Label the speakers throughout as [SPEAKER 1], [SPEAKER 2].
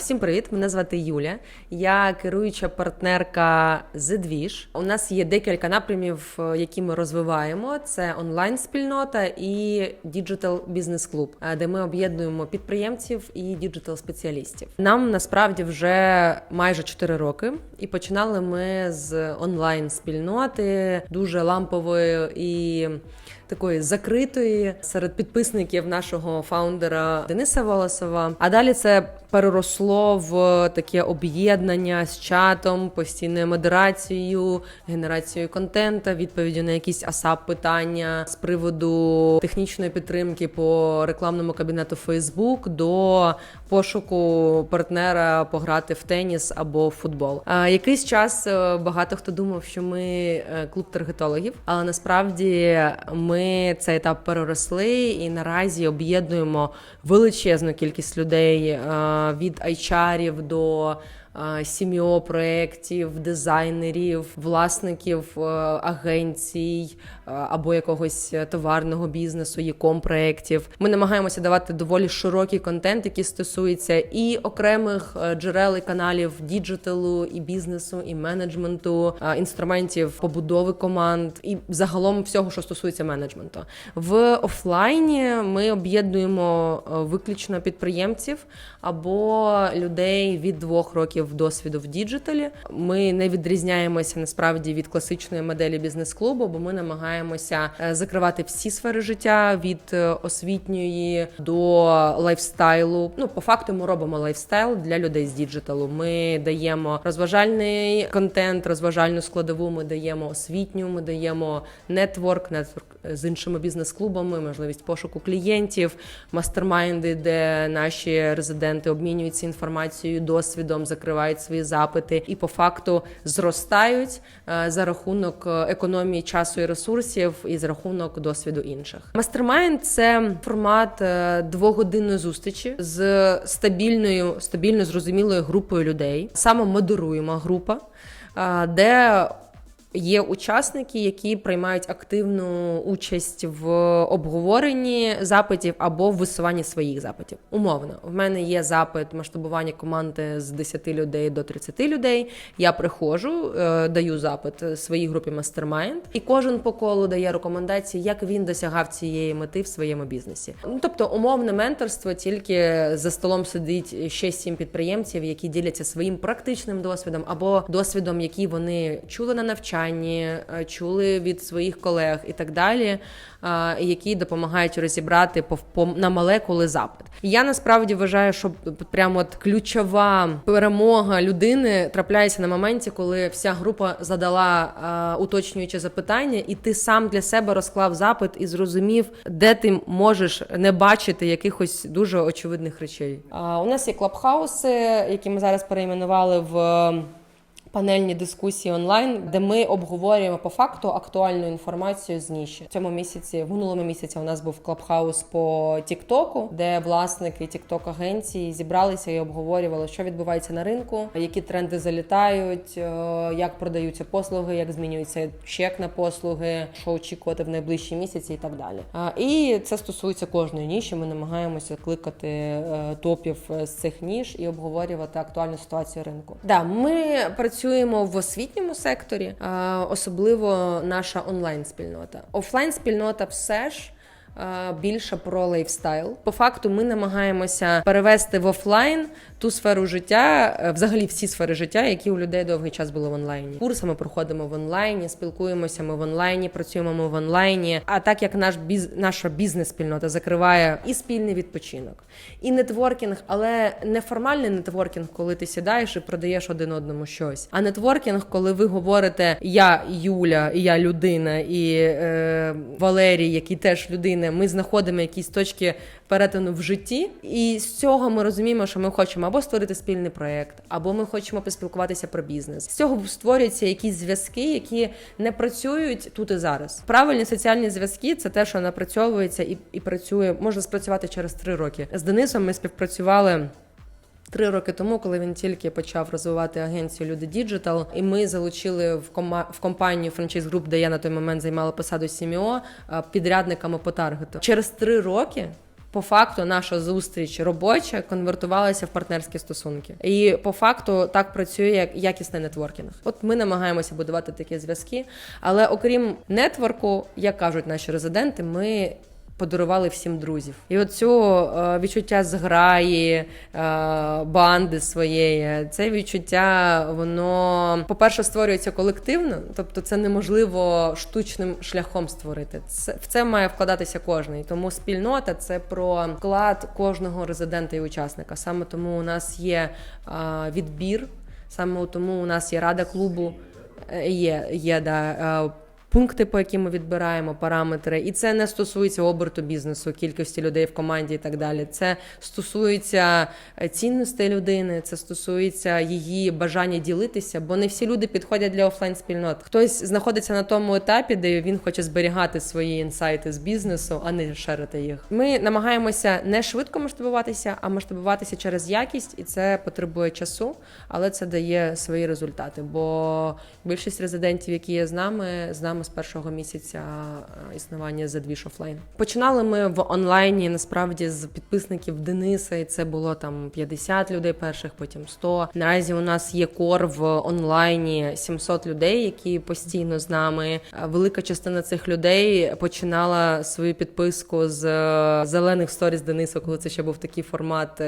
[SPEAKER 1] Всім привіт! Мене звати Юля. Я керуюча партнерка The У нас є декілька напрямів, е, які ми розвиваємо: це онлайн-спільнота і діджитал бізнес клуб, де ми об'єднуємо підприємців і діджитал спеціалістів. Нам насправді вже майже 4 роки, і починали ми з онлайн-спільноти, дуже лампової і такої закритої серед підписників нашого фаундера Дениса Волосова. А далі це переросло в таке об'єднання з чатом, постійною модерацією, генерацією контента, відповіддю на якісь асап питання з приводу технічної підтримки по рекламному кабінету Facebook до пошуку партнера пограти в теніс або в футбол. А, Якийсь час е, багато хто думав, що ми е, клуб таргетологів, але насправді ми цей етап переросли і наразі об'єднуємо величезну кількість людей е, від айчарів до сім'о проєктів, дизайнерів, власників е, агенцій е, або якогось товарного бізнесу, яком проєктів. Ми намагаємося давати доволі широкий контент, який стосується і окремих е, джерел і каналів діджиталу, і бізнесу, і менеджменту, інструментів побудови команд і загалом всього, що стосується менеджменту. В офлайні ми об'єднуємо виключно підприємців або людей від двох років досвіду в діджиталі. Ми не відрізняємося насправді від класичної моделі бізнес-клубу, бо ми намагаємося е, закривати всі сфери життя від е, освітньої до лайфстайлу. Ну, по факту, ми робимо лайфстайл для людей з діджиталу. Ми даємо розважальний контент, розважальну складову. Ми даємо освітню, ми даємо нетворк, нетворк з іншими бізнес-клубами, можливість пошуку клієнтів, мастермайнди, де наші резиденти обмінюються інформацією, досвідом, закривають свої запити і по факту зростають е, за рахунок е, економії часу і ресурсів і за рахунок досвіду інших. Мастермайнд це формат е, двогодинної зустрічі з стабільною, стабільно зрозумілою групою людей, саме модеруємо група. Де Є учасники, які приймають активну участь в обговоренні запитів або в висуванні своїх запитів. Умовно, в мене є запит масштабування команди з 10 людей до 30 людей. Я приходжу, е, даю запит своїй групі Mastermind, і кожен по колу дає рекомендації, як він досягав цієї мети в своєму бізнесі. Ну тобто, умовне менторство тільки за столом сидить ще сім підприємців, які діляться своїм практичним досвідом або досвідом, який вони чули на навчанні навчанні, е, чули від своїх колег і так далі, е, які допомагають розібрати на молекули запит. Я насправді вважаю, що прямо от ключова перемога людини трапляється на моменті, коли вся група задала е, уточнююче запитання, і ти сам для себе розклав запит і зрозумів, де ти можеш не бачити якихось дуже очевидних речей. У нас є клабхауси, які ми зараз перейменували в. Панельні дискусії онлайн, де ми обговорюємо по факту актуальну інформацію з ніші. В цьому місяці, в минулому місяці, у нас був клабхаус по Тіктоку, де власники тікток агенції зібралися і обговорювали, що відбувається на ринку, які тренди залітають, е, як продаються послуги, як змінюється чек на послуги, що очікувати в найближчі місяці, і так далі. І це стосується кожної ніші. Ми намагаємося кликати е, топів з цих ніж і обговорювати актуальну ситуацію ринку. Да, ми працюємо працюємо в освітньому секторі, особливо наша онлайн-спільнота. Офлайн-спільнота все ж. Більше про лайфстайл. По факту, ми намагаємося перевести в офлайн ту сферу життя, е, взагалі всі сфери життя, які у людей довгий час були в онлайні. Курси ми проходимо в онлайні, спілкуємося ми в онлайні, працюємо ми в онлайні. А так як наш біз, наша бізнес-спільнота закриває і спільний відпочинок, і нетворкінг, але не формальний нетворкінг, коли ти сідаєш і продаєш один одному щось. А нетворкінг, коли ви говорите Я Юля, я людина, і е, Валерій, який теж людина. Ми знаходимо якісь точки перетину в житті, і з цього ми розуміємо, що ми хочемо або створити спільний проект, або ми хочемо поспілкуватися про бізнес. З цього створюються якісь зв'язки, які не працюють тут і зараз. Правильні соціальні зв'язки це те, що напрацьовується і, і працює, може спрацювати через три роки. З Денисом ми співпрацювали. Три роки тому, коли він тільки почав розвивати агенцію Люди Діджитал, і ми залучили в кома в компанію франчайз груп, де я на той момент займала посаду СМО, підрядниками по таргету. Через три роки по факту наша зустріч робоча конвертувалася в партнерські стосунки. І по факту так працює як якісний нетворкінг. От ми намагаємося будувати такі зв'язки. Але окрім нетворку, як кажуть наші резиденти, ми. Подарували всім друзів, і оцю е, відчуття зграї, е, банди своєї, це відчуття, воно по-перше, створюється колективно, тобто це неможливо штучним шляхом створити. Це в це має вкладатися кожний. Тому спільнота це про вклад кожного резидента і учасника. Саме тому у нас є е, відбір, саме тому у нас є рада клубу. Є, є да, пункти, по яким ми відбираємо параметри, і це не стосується оберту бізнесу, кількості людей в команді і так далі. Це стосується е, цінностей людини, це стосується її бажання ділитися, бо не всі люди підходять для офлайн спільнот. Хтось знаходиться на тому етапі, де він хоче зберігати свої інсайти з бізнесу, а не шерити їх. Ми намагаємося не швидко масштабуватися, а масштабуватися через якість, і це потребує часу, але це дає свої результати. Бо більшість резидентів, які є з нами, з нами з першого місяця е, існування за двіж офлайн. Починали ми в онлайні насправді з підписників Дениса, і це було там 50 людей перших, потім 100. Наразі у нас є кор в онлайні 700 людей, які постійно з нами. Е, Велика частина цих людей починала свою підписку з е, зелених сторіс Дениса, коли це ще був такий формат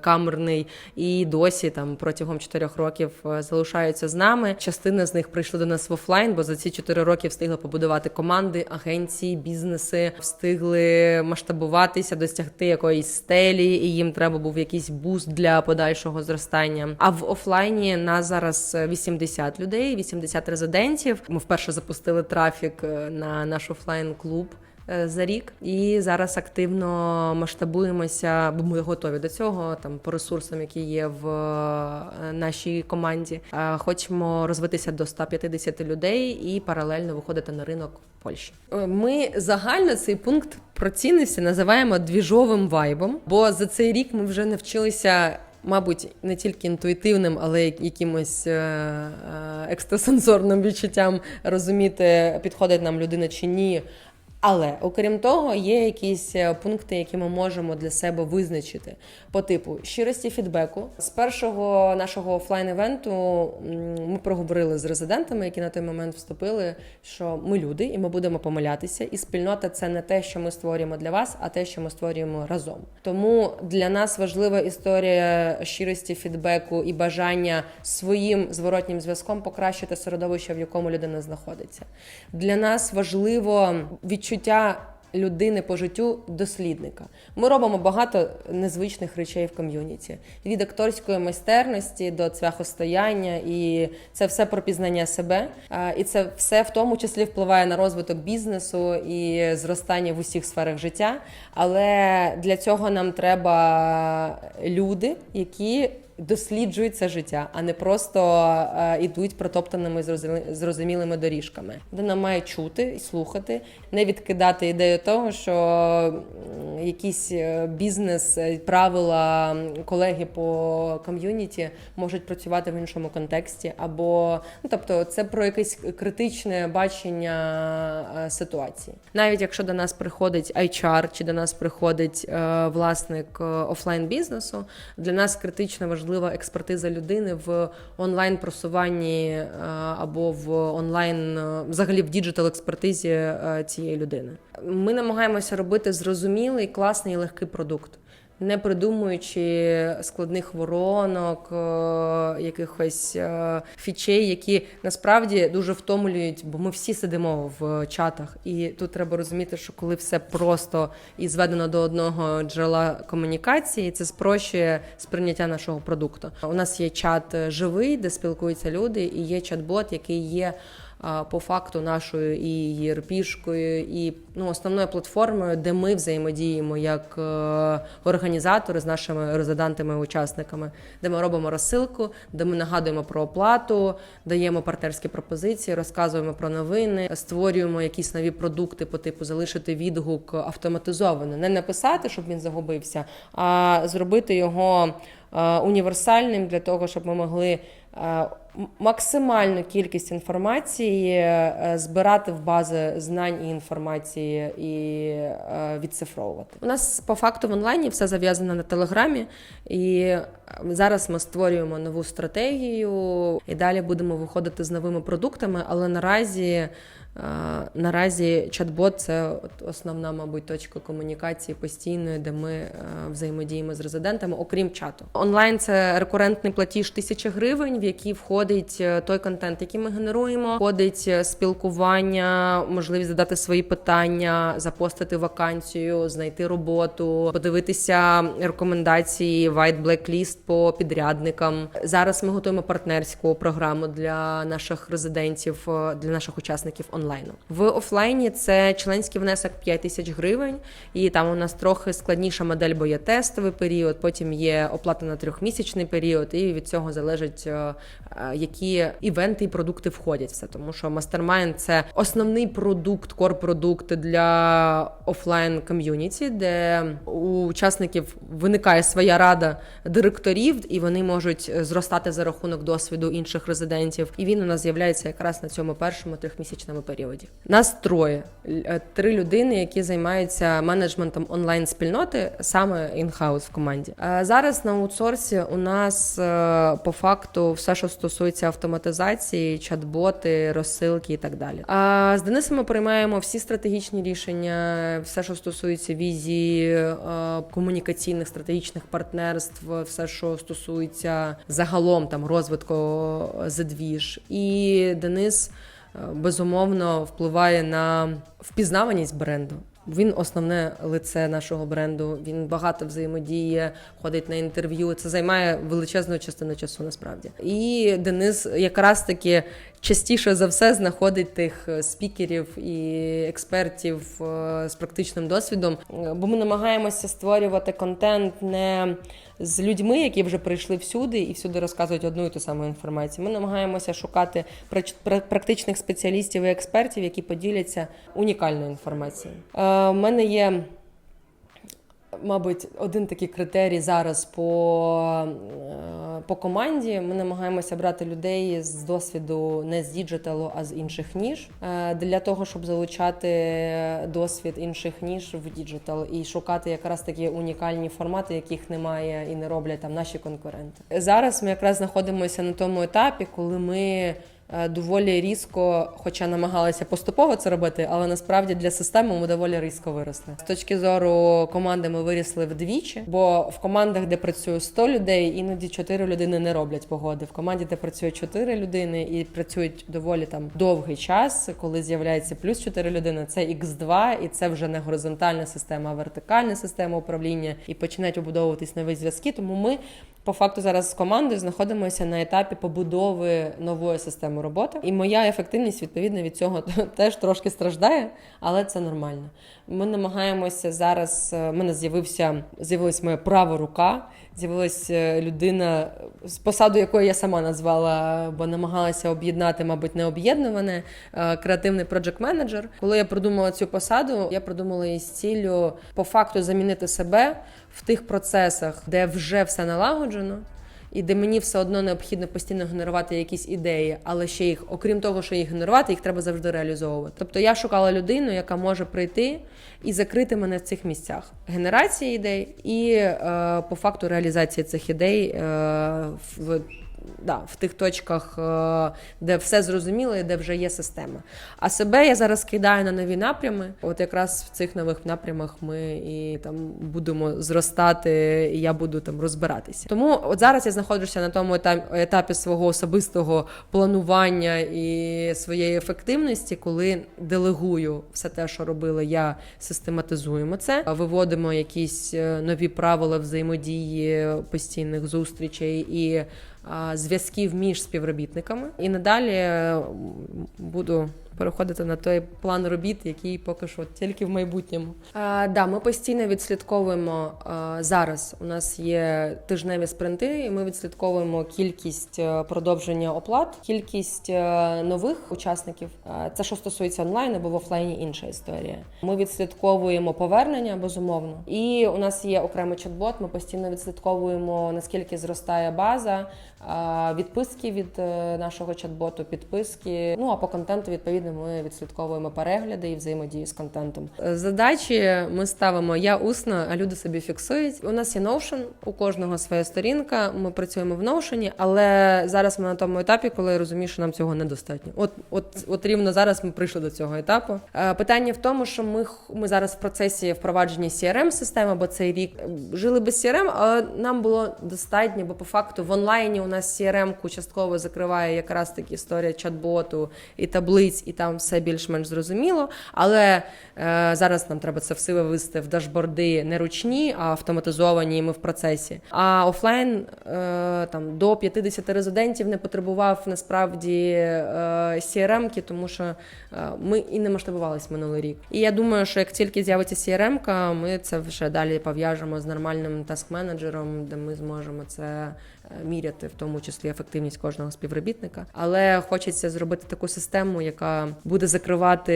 [SPEAKER 1] камерний, і досі там протягом 4 років залишаються з нами. Частина з них прийшли до нас в офлайн, бо за ці 4 роки встигли побудувати команди, агенції, бізнеси, встигли масштабуватися, досягти якоїсь стелі, і їм треба був якийсь буст для подальшого зростання. А в офлайні нас зараз 80 людей, 80 резидентів. Ми вперше запустили трафік е, на наш офлайн клуб. Е, За рік і зараз активно масштабуємося, бо ми готові до цього. Там по ресурсам, які є в е, нашій команді. Е, Хочемо розвитися до 150 людей і паралельно виходити на ринок в Польщі. Ми загально цей пункт про цінності називаємо двіжовим вайбом, бо за цей рік ми вже навчилися. Мабуть, не тільки інтуїтивним, але й якимось екстрасенсорним відчуттям розуміти, підходить нам людина чи ні. Але окрім того, є якісь е, пункти, які ми можемо для себе визначити по типу щирості фідбеку. З першого нашого офлайн-івенту ми проговорили з резидентами, які на той момент вступили, що ми люди, і ми будемо помилятися. І спільнота це не те, що ми створюємо для вас, а те, що ми створюємо разом. Тому для нас важлива історія щирості фідбеку і бажання своїм зворотнім зв'язком покращити середовище, в якому людина знаходиться. Для нас важливо відчуття. Людини по життю дослідника. Ми робимо багато незвичних речей в ком'юніті від акторської майстерності до цвяхостояння, і це все про пізнання себе. І це все в тому числі впливає на розвиток бізнесу і зростання в усіх сферах життя. Але для цього нам треба люди, які досліджують це життя, а не просто е, ідуть протоптаними зрозумі- зрозумілими доріжками. Людина має чути і слухати, не відкидати ідею того, що якісь е, бізнес, е, правила колеги по ком'юніті можуть працювати в іншому контексті, або ну тобто це про якесь критичне бачення е, ситуації. Навіть якщо до нас приходить HR чи до нас приходить е, власник е, офлайн бізнесу, для нас критично важлива експертиза людини в онлайн просуванні е, або в онлайн, е, взагалі в діджитал експертизі е, цієї людини. Ми намагаємося робити зрозумілий, класний і легкий продукт. Не придумуючи складних воронок, е, якихось е, фічей, які насправді дуже втомлюють, бо ми всі сидимо в чатах, і тут треба розуміти, що коли все просто і зведено до одного джерела комунікації, це спрощує сприйняття нашого продукту. У нас є чат е, живий, де спілкуються люди, і є чат-бот, який є. По факту нашою і єрпішкою, і ну, основною платформою, де ми взаємодіємо як е, організатори з нашими резидентами-учасниками, де ми робимо розсилку, де ми нагадуємо про оплату, даємо партнерські пропозиції, розказуємо про новини, створюємо якісь нові продукти по типу залишити відгук автоматизовано, не написати, щоб він загубився, а зробити його е, універсальним для того, щоб ми могли е, максимальну кількість інформації е, збирати в бази знань і інформації і е, відцифровувати. У нас по факту в онлайні все зав'язано на телеграмі, і е, зараз ми створюємо нову стратегію і далі будемо виходити з новими продуктами, але наразі. Наразі чат-бот це основна, мабуть, точка комунікації постійної, де ми взаємодіємо з резидентами, окрім чату. Онлайн це рекурентний платіж тисячі гривень, в який входить е, той контент, який ми генеруємо, входить е, спілкування, можливість задати свої питання, запостити вакансію, знайти роботу, подивитися рекомендації, white blacklist по підрядникам. Зараз ми готуємо партнерську програму для наших резидентів, е, для наших учасників онлайну. В офлайні це членський внесок 5 тисяч гривень, і там у нас трохи складніша модель, бо є тестовий період, потім є оплата на трьохмісячний період, і від цього залежить, які івенти і продукти входять. Все тому, що Mastermind – це основний продукт, кор-продукт для офлайн ком'юніті, де у учасників виникає своя рада директорів, і вони можуть зростати за рахунок досвіду інших резидентів. І він у нас з'являється якраз на цьому першому трьохмісячному періоді. Нас троє е, три людини, які займаються менеджментом онлайн спільноти, саме інхаус в команді. Е, Зараз на аутсорсі у нас е, по факту все, що стосується автоматизації, чат-боти, розсилки і так далі. А з Денисом ми приймаємо всі стратегічні рішення, все, що стосується візії, е, комунікаційних стратегічних партнерств, все, що стосується загалом там розвитку задвіж. І Денис е, безумовно впливає на впізнаваність бренду. Він основне лице нашого бренду. Він багато взаємодіє, ходить на інтерв'ю. Це займає величезну частину часу насправді. І Денис якраз таки частіше за все знаходить тих е, спікерів і експертів е, з практичним досвідом. Е, Бо ми намагаємося створювати контент не з людьми, які вже прийшли всюди і всюди розказують одну і ту саму інформацію. Ми намагаємося шукати практичних спеціалістів і експертів, які поділяться унікальною інформацією. У мене є Мабуть, один такий критерій зараз по, е, по команді. Ми намагаємося брати людей з досвіду не з діджиталу, а з інших ніж е, для того, щоб залучати досвід інших ніж в діджитал і шукати якраз такі унікальні формати, яких немає і не роблять там наші конкуренти. Зараз ми якраз знаходимося на тому етапі, коли ми доволі різко, хоча намагалися поступово це робити, але насправді для системи ми доволі різко виросли. З точки зору команди ми вирісли вдвічі, бо в командах, де працює 100 людей, іноді 4 людини не роблять погоди. В команді, де працює 4 людини і працюють доволі там довгий час, коли з'являється плюс 4 людини, це X2, і це вже не горизонтальна система, а вертикальна система управління, і починають обудовуватись нові зв'язки. Тому ми по факту зараз з командою знаходимося на етапі побудови нової системи роботи, і моя ефективність відповідно від цього теж трошки страждає, але це нормально. Ми намагаємося зараз. У в мене з'явився з'явилась моя права рука, з'явилась е, людина з посаду якої я сама назвала, бо намагалася об'єднати, мабуть, не об'єднуване е, креативний проджект менеджер. Коли я продумала цю посаду, я продумала її з ціллю по факту замінити себе в тих процесах, де вже все налагоджено. І де мені все одно необхідно постійно генерувати якісь ідеї, але ще їх, окрім того, що їх генерувати, їх треба завжди реалізовувати. Тобто я шукала людину, яка може прийти і закрити мене в цих місцях: генерації ідей і е, по факту реалізації цих ідей е, в да, в тих точках, е, де все зрозуміло і де вже є система. А себе я зараз кидаю на нові напрями. От якраз в цих нових напрямах ми і там будемо зростати, і я буду там розбиратися. Тому от зараз я знаходжуся на тому етапі, свого особистого планування і своєї ефективності, коли делегую все те, що робила я, систематизуємо це, виводимо якісь е, нові правила взаємодії, постійних зустрічей і зв'язків між співробітниками. І надалі е, буду переходити на той план робіт, який поки що тільки в майбутньому. А, да, ми постійно відслідковуємо а, зараз. У нас є тижневі спринти, і ми відслідковуємо кількість е, продовження оплат, кількість е, нових учасників. А, Це що стосується онлайн або в офлайні інша історія. Ми відслідковуємо повернення безумовно. І у нас є окремий чат-бот. Ми постійно відслідковуємо наскільки зростає база, відписки від е, нашого чат-боту, підписки. Ну а по контенту відповідно ми відслідковуємо перегляди і взаємодію з контентом. Е, Задачі ми ставимо я усно, а люди собі фіксують. У нас є Notion, у кожного своя сторінка. Ми працюємо в Notion, але зараз ми на тому етапі, коли я розумію, що нам цього недостатньо. От, от, от рівно зараз ми прийшли до цього етапу. Е, Питання в тому, що ми, ми зараз в процесі впровадження crm системи бо цей рік жили без CRM, але нам було достатньо, бо по факту в онлайні у нас CRM-ку частково закриває якраз таки історія чат-боту і таблиць, і там все більш-менш зрозуміло. Але е, зараз нам треба це все вивести в дашборди не ручні, а автоматизовані. і Ми в процесі. А офлайн е, там до 50 резидентів не потребував насправді е, CRM-ки, тому що е, ми і не масштабувались минулий рік. І я думаю, що як тільки з'явиться CRM-ка, ми це вже далі пов'яжемо з нормальним таск-менеджером, де ми зможемо це е, міряти, в тому числі ефективність кожного співробітника. Але хочеться зробити таку систему, яка буде закривати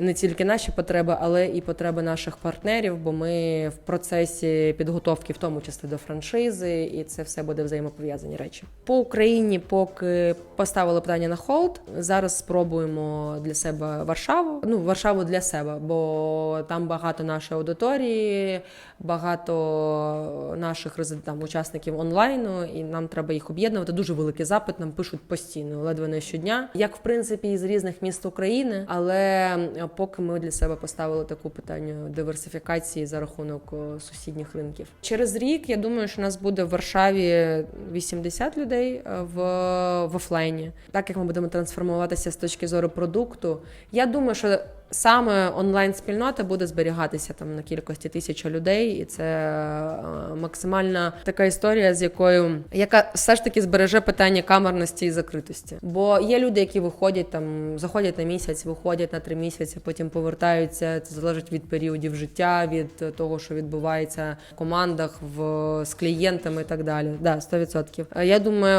[SPEAKER 1] не тільки наші потреби, але і потреби наших партнерів, бо ми в процесі підготовки, в тому числі до франшизи, і це все буде взаємопов'язані речі. По Україні поки поставили питання на холд. Зараз спробуємо для себе Варшаву. Ну, Варшаву для себе, бо там багато нашої аудиторії, багато наших там, учасників онлайну, і нам треба їх об'єднувати. Дуже великий запит нам пишуть постійно, ледве не щодня. Як в принципі і з різних міст України, але поки ми для себе поставили таку питання диверсифікації за рахунок сусідніх ринків. Через рік я думаю, що нас буде в Варшаві 80 людей е, в, в офлайні. Так як ми будемо трансформуватися з точки зору продукту, я думаю, що саме онлайн спільнота буде зберігатися там на кількості тисячі людей, і це е, максимальна така історія, з якою яка все ж таки збереже питання камерності і закритості. Бо є люди, які виходять там, заходять на місяць, виходять на три місяці, потім повертаються. Це залежить від періодів життя, від того, що відбувається в командах, в з клієнтами і так далі. Да, 100%. Е, Я думаю,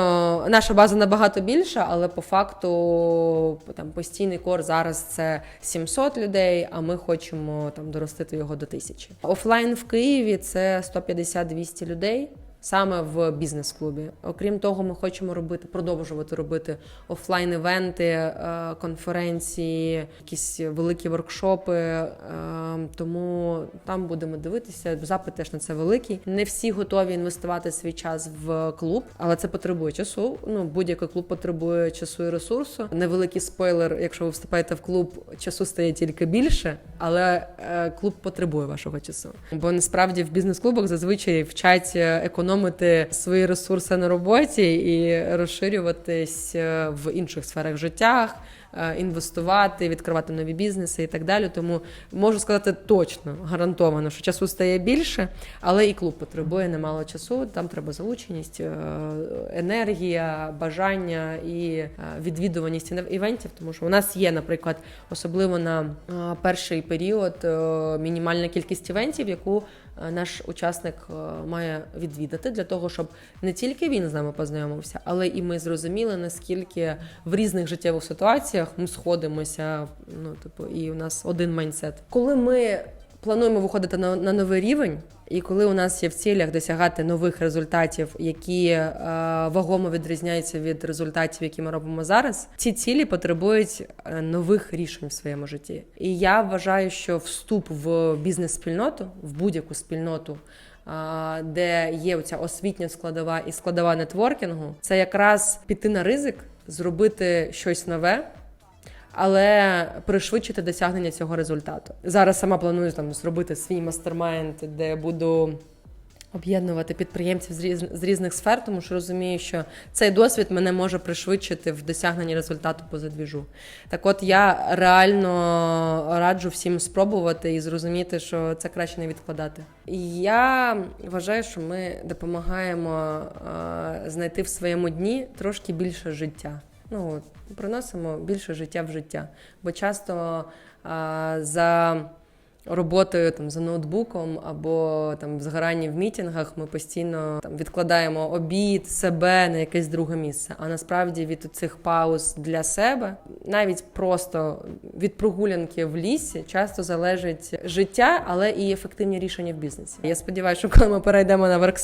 [SPEAKER 1] наша база набагато більша, але по факту там постійний кор зараз це 700 людей, а ми хочемо там доростити його до тисячі. Офлайн в Києві це 150-200 людей. Саме в бізнес-клубі. Окрім того, ми хочемо робити, продовжувати робити офлайн-івенти, е, конференції, якісь великі воркшопи. е, Тому там будемо дивитися. Запит теж на це великий. Не всі готові інвестувати свій час в клуб, але це потребує часу. Ну будь-який клуб потребує часу і ресурсу. Невеликий спойлер, якщо ви вступаєте в клуб, часу стає тільки більше, але е, клуб потребує вашого часу. Бо насправді в бізнес-клубах зазвичай вчать е, економити свої ресурси на роботі і розширюватись е, в інших сферах життя. е, Інвестувати, відкривати нові бізнеси і так далі. Тому можу сказати точно, гарантовано, що часу стає більше, але і клуб потребує немало часу. Там треба залученість, е, енергія, бажання і відвідуваність івентів. Тому що у нас є, наприклад, особливо на перший період мінімальна кількість івентів, яку наш учасник е, має відвідати для того, щоб не тільки він з нами познайомився, але і ми зрозуміли, наскільки в різних життєвих ситуаціях ми сходимося. Ну, типу, і у нас один майнсет. Коли ми плануємо виходити на, на новий рівень. І коли у нас є в цілях досягати нових результатів, які е, вагомо відрізняються від результатів, які ми робимо зараз, ці цілі потребують е, нових рішень в своєму житті. І я вважаю, що вступ в бізнес-спільноту, в будь-яку спільноту, е, де є оця освітня складова і складова нетворкінгу, це якраз піти на ризик, зробити щось нове але пришвидшити досягнення цього результату. Зараз сама планую там зробити свій мастермайнд, де буду. Об'єднувати підприємців з різ- з різних сфер, тому що розумію, що цей досвід мене може пришвидшити в досягненні результату по задвіжу. Так от я реально раджу всім спробувати і зрозуміти, що це краще не відкладати. Я вважаю, що ми допомагаємо е, знайти в своєму дні трошки більше життя. ну, приносимо більше життя в життя. Бо часто а, за роботою там за ноутбуком або там в згоранні в мітінгах ми постійно там відкладаємо обід, себе на якесь друге місце. А насправді від цих пауз для себе, навіть просто від прогулянки в лісі, часто залежить життя, але і ефективні рішення в бізнесі. Я сподіваюся, що коли ми перейдемо на work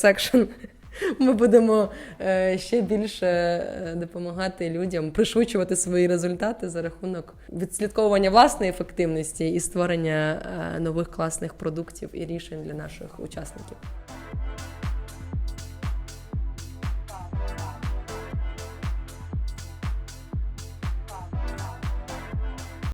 [SPEAKER 1] ми будемо е, ще більше е, допомагати людям пришвидшувати свої результати за рахунок відслідковування власної ефективності і створення е, нових класних продуктів і рішень для наших учасників.